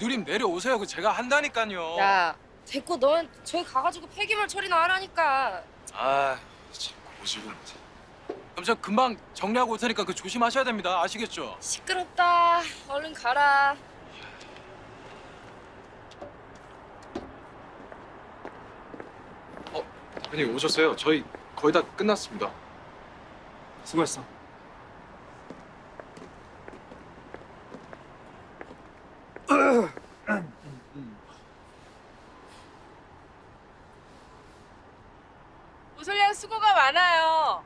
누님 내려오세요. 그 제가 한다니까요. 야, 됐고 넌 저기 가가지고 폐기물 처리나 하라니까. 아, 참 고집을. 그럼 저 금방 정리하고 올 테니까 그 조심하셔야 됩니다. 아시겠죠? 시끄럽다. 얼른 가라. 어, 대표님 오셨어요? 저희 거의 다 끝났습니다. 수고했어. 오솔량 수고가 많아요.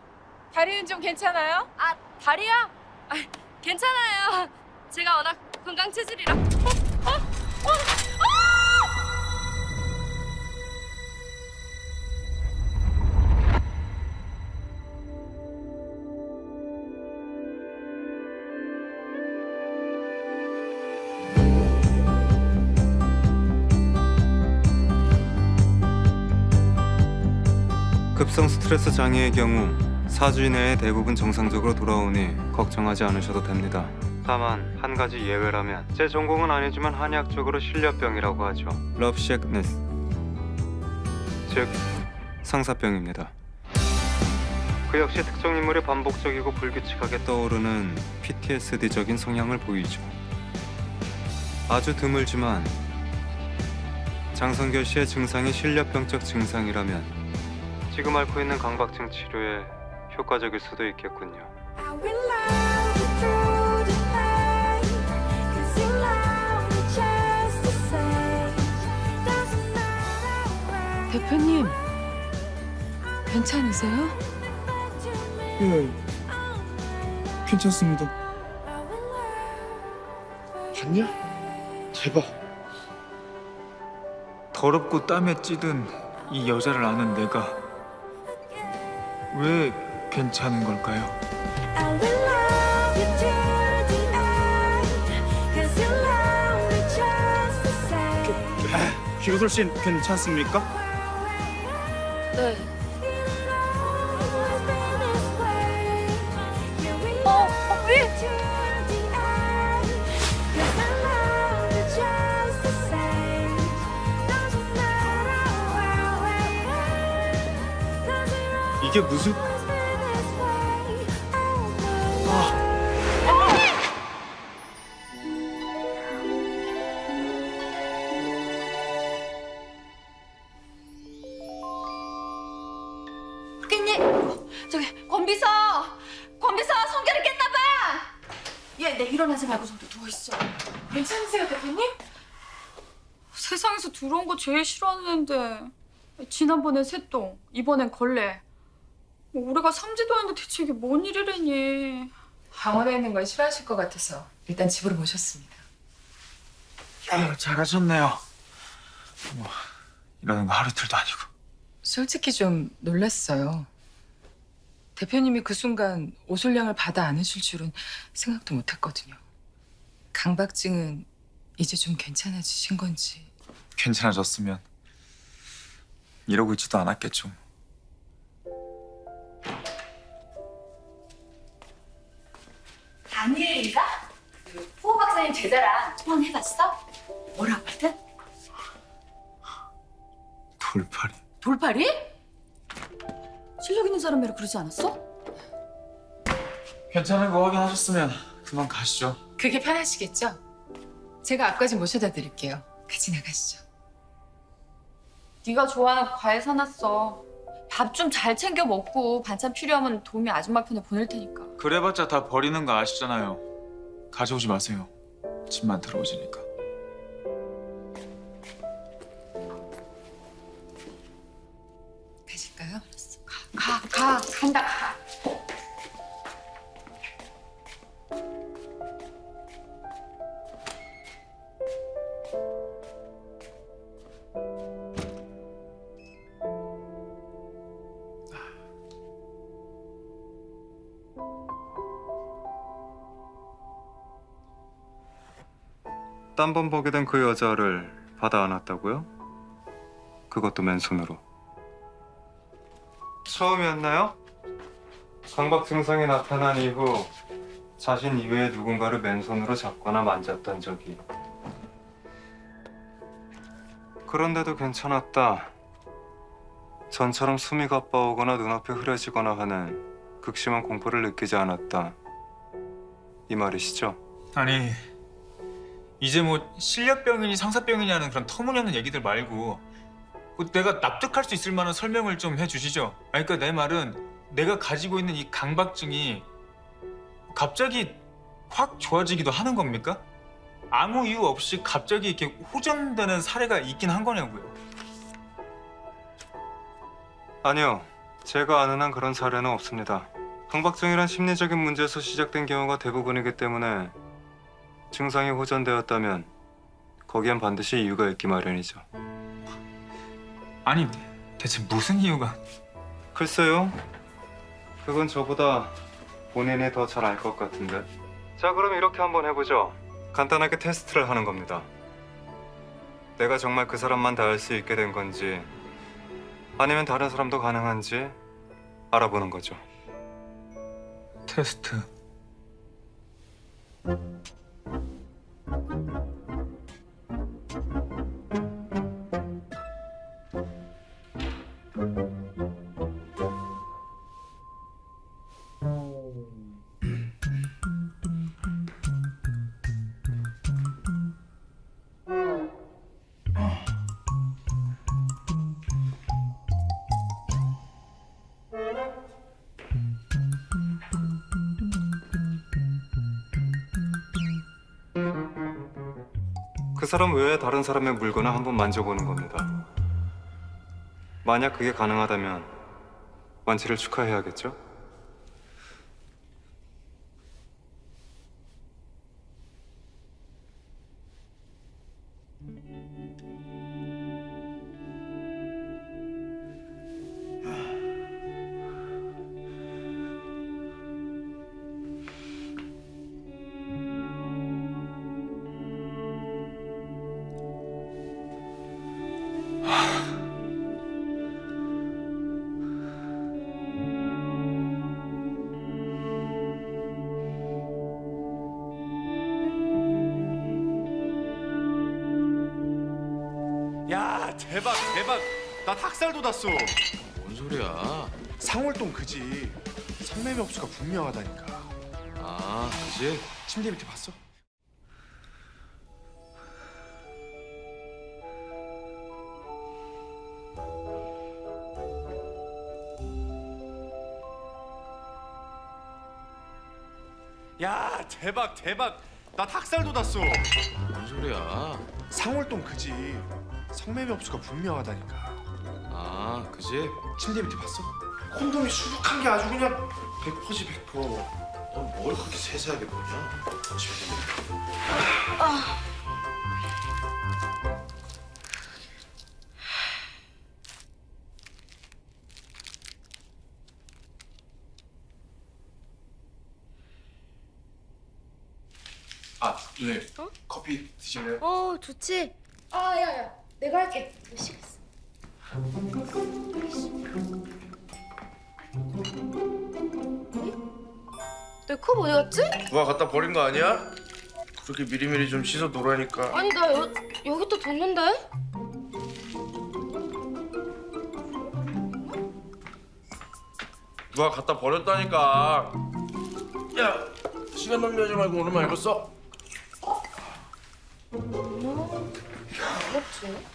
다리는 좀 괜찮아요? 아, 다리야? 아, 괜찮아요. 제가 워낙 건강 체질이라. 어? 어? 어? 급성 스트레스 장애의 경우 4주 이내에 대부분 정상적으로 돌아오니 걱정하지 않으셔도 됩니다. 다만 한 가지 예외라면 제 전공은 아니지만 한의학적으로 실려병이라고 하죠. 러브시크니스 즉 상사병입니다. 그 역시 특정 인물이 반복적이고 불규칙하게 떠오르는 PTSD적인 성향을 보이죠. 아주 드물지만 장성결 씨의 증상이 실려병적 증상이라면 지금 앓고 있는 강박증 치료에 효과적일 수도 있겠군요. 대표님, 괜찮으세요? 예, 괜찮습니다. 봤냐? 대박. 더럽고 땀에 찌든 이 여자를 아는 내가 왜 괜찮은 걸까요? 기호솔 씨는 괜찮습니까? 네. 어, 어, 왜? the end, 저기 권비서! 권비서 성결이 깼나봐! 얘, 내 일어나지 말고 저기 누워있어. 괜찮으세요, 대표님? 세상에서 들어온 거 제일 싫어하는 앤데 지난번엔 새똥, 이번엔 걸레 뭐 올해가 삼지도인데 대체 이게 뭔 일이래니 병원에 있는 건 싫어하실 것 같아서 일단 집으로 모셨습니다. 아유, 잘하셨네요. 뭐 이러는 거 하루 이틀도 아니고. 솔직히 좀 놀랐어요. 대표님이 그 순간 오솔량을 받아 안으실 줄은 생각도 못했거든요. 강박증은 이제 좀 괜찮아지신 건지. 괜찮아졌으면 이러고 있지도 않았겠죠. 다니엘인가? 그 후호 박사님 제자랑 통화 해봤어? 뭐라고 하든? 돌팔이. 돌팔이? 실력 있는 사람이라 그러지 않았어? 괜찮은 거 확인하셨으면 그만 가시죠. 그게 편하시겠죠? 제가 앞까지 모셔다 드릴게요. 같이 나가시죠. 네가 좋아하는 과일 사놨어 밥 좀 잘 챙겨 먹고 반찬 필요하면 도우미 아줌마 편에 보낼 테니까 그래봤자 다 버리는 거 아시잖아요. 가져오지 마세요. 집만 들어오지니까. 간다 가 딴번 보게 된 그 여자를 받아 안았다고요? 그것도 맨손으로. 처음이었나요? 강박 증상이 나타난 이후 자신 이외의 누군가를 맨손으로 잡거나 만졌던 적이 그런데도 괜찮았다. 전처럼 숨이 가빠오거나 눈앞이 흐려지거나 하는 극심한 공포를 느끼지 않았다. 이 말이시죠? 아니 이제 뭐 실력병이니 상사병이냐는 그런 터무니없는 얘기들 말고 그 내가 납득할 수 있을 만한 설명을 좀 해주시죠. 아니, 그러니까 내 말은 내가 가지고 있는 이 강박증이 갑자기 확 좋아지기도 하는 겁니까? 아무 이유 없이 갑자기 이렇게 호전되는 사례가 있긴 한 거냐고요. 아니요. 제가 아는 한 그런 사례는 없습니다. 강박증이란 심리적인 문제에서 시작된 경우가 대부분이기 때문에 증상이 호전되었다면 거기엔 반드시 이유가 있기 마련이죠. 아니 대체 무슨 이유가? 글쎄요. 그건 저보다 본인이 더 잘 알 것 같은데. 자, 그럼 이렇게 한번 해보죠. 간단하게 테스트를 하는 겁니다. 내가 정말 그 사람만 닿을 수 있게 된 건지 아니면 다른 사람도 가능한지 알아보는 거죠. 테스트. 그 사람 외에 다른 사람의 물건을 한번 만져보는 겁니다. 만약 그게 가능하다면 완치를 축하해야겠죠? 야 대박 대박 나 닭살 돋았어 뭔 소리야? 상월동 그지 성매매 업수가 분명하다니까 아, 그지? 침대 밑에 봤어? 야 대박 대박 나 닭살 돋았어 뭔 소리야? 상월동 그지 성매매 업수가 분명하다니까 아, 그지? 침대 밑에 봤어? 콘돔이 수북한 게 아주 그냥 100%지 100% 넌뭘 그렇게 세세하게 보냐 아, 누님. 커피 드실래요? 어 좋지. 아 야 야 내가 할게. 너 시켰어. 내컵 어디 갔지? 누가 갖다 버린 거 아니야? 그렇게 미리미리 좀 씻어 놓으라니까 아니 나 여, 여기다 뒀는데. 누가 갖다 버렸다니까 야 시간 낭비하지 말고 오늘만 읽었어 그렇지.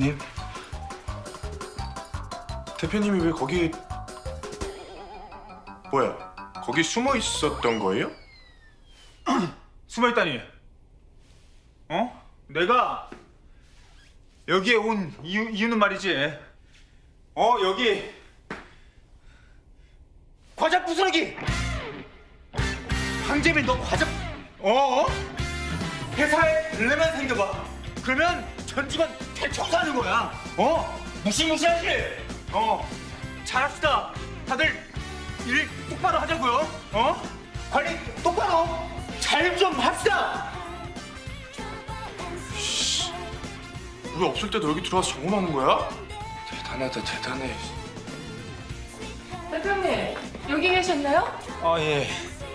대표님? 대표님이 왜 거기 뭐야 거기 숨어 있었던 거예요? 숨어있다니. 어? 내가 여기에 온 이유, 이유는 말이지. 어 여기 과자 부스러기. 황재민 너 과자 어? 회사에 벌레만 생겨봐. 그러면 전 집안 대청소하는 거야. 어? 무시무시하지? 어? 잘합시다. 다들 일 똑바로 하자고요. 어? 관리 똑바로 잘 좀 합시다. 우리 없을 때도 여기 들어와서 점검하는 거야? 대단하다 대단해. 대표님 여기 계셨나요? 아 예.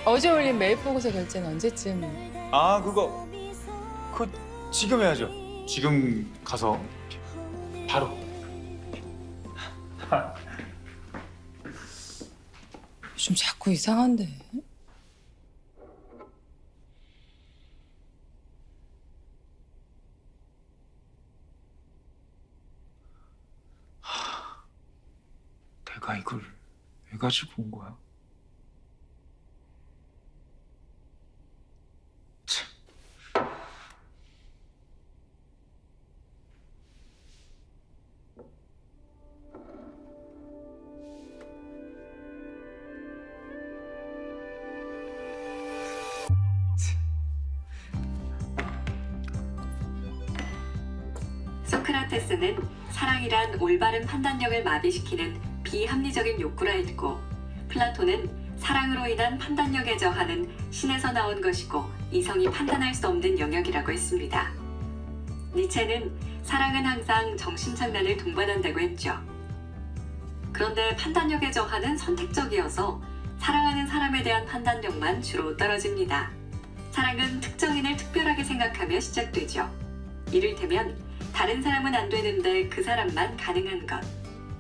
어제 올린 메일 보고서 결제는 언제쯤? 아 그거 그 지금 해야죠. 지금 가서 바로. 좀 자꾸 이상한데. 내가 이걸 왜 가지고 온 거야? 소크라테스는 사랑이란 올바른 판단력을 마비시키는 비합리적인 욕구라 했고 플라톤은 사랑으로 인한 판단력에 저하는 신에서 나온 것이고 이성이 판단할 수 없는 영역이라고 했습니다. 니체는 사랑은 항상 정신장난을 동반한다고 했죠. 그런데 판단력에 저하는 선택적이어서 사랑하는 사람에 대한 판단력만 주로 떨어집니다. 사랑은 특정인을 특별하게 생각하며 시작되죠. 이를테면 다른 사람은 안 되는데 그 사람만 가능한 것.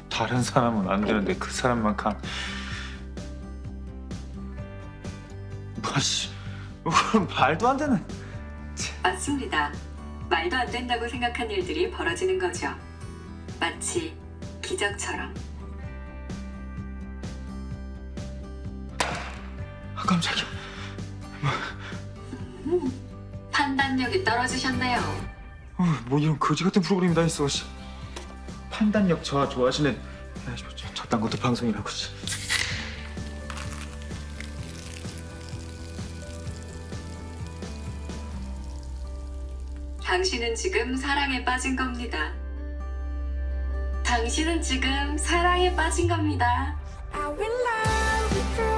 다른 사람은 안 되는데 그 사람만 강. 뭐씨, 그건 말도 안 되는. 맞습니다. 말도 안 된다고 생각한 일들이 벌어지는 거죠. 마치 기적처럼. 아, 깜짝이야. 판단력이 떨어지셨네요. 어, 뭐 이런 거지 같은 프로그램이 다 있어. 씨. 판단력 저하 좋아하시는 야, 저, 저, 저딴 것도 방송이라고. 씨. 당신은 지금 사랑에 빠진 겁니다. 당신은 지금 사랑에 빠진 겁니다. I will love